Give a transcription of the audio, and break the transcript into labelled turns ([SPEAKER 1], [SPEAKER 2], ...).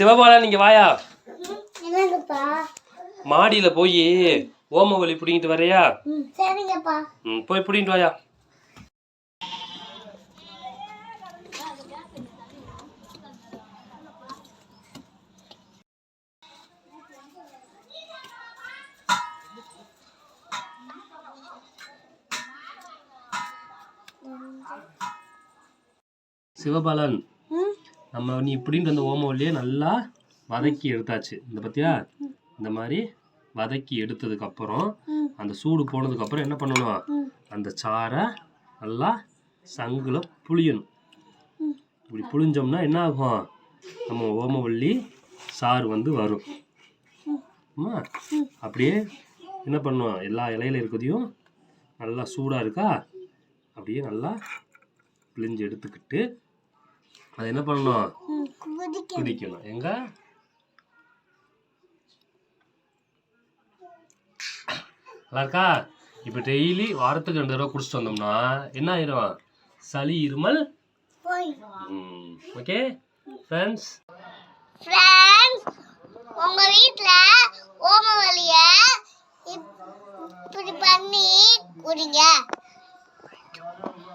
[SPEAKER 1] சிவபாலா நீங்க வாயா? மாடியில போய் ஓமவலி பிடிங்கிட்டு வரையா
[SPEAKER 2] ம்
[SPEAKER 1] போய் பிடிங்கிட்டு வாயா. சிவபாலன் நம்ம நீ இப்படின்னு அந்த ஓமவல்லியே நல்லா வதக்கி எடுத்தாச்சு. இந்த பத்தியா? இந்த மாதிரி வதக்கி எடுத்ததுக்கு அப்புறம் அந்த சூடு போனதுக்கு அப்புறம் என்ன பண்ணணும்? அந்த சாறை நல்லா சங்குல புளியணும் இப்படி புளிஞ்சோம்னா என்ன ஆகும்? நம்ம ஓமவல்லி சாறு வந்து வரும். அப்படியே என்ன பண்ணுவோம் எல்லா இலையில இருக்கிறதையும் நல்லா சூடாக இருக்கா? அப்படியே நல்லா பிழிஞ்சு எடுத்துக்கிட்டு அது என்ன பண்ணணும் குடிக்கணும் எங்க நல்லா இருக்கா இப்போ டெய்லி வாரத்துக்கு ரெண்டு தடவை குடிச்சிட்டு வந்தோம்னா என்ன ஆயிரும் சளி இருமல் ஓகே ஃப்ரெண்ட்ஸ்
[SPEAKER 2] ஃப்ரெண்ட்ஸ் உங்க வீட்ல ஓம வலிய இப்படி பண்ணி குடிங்க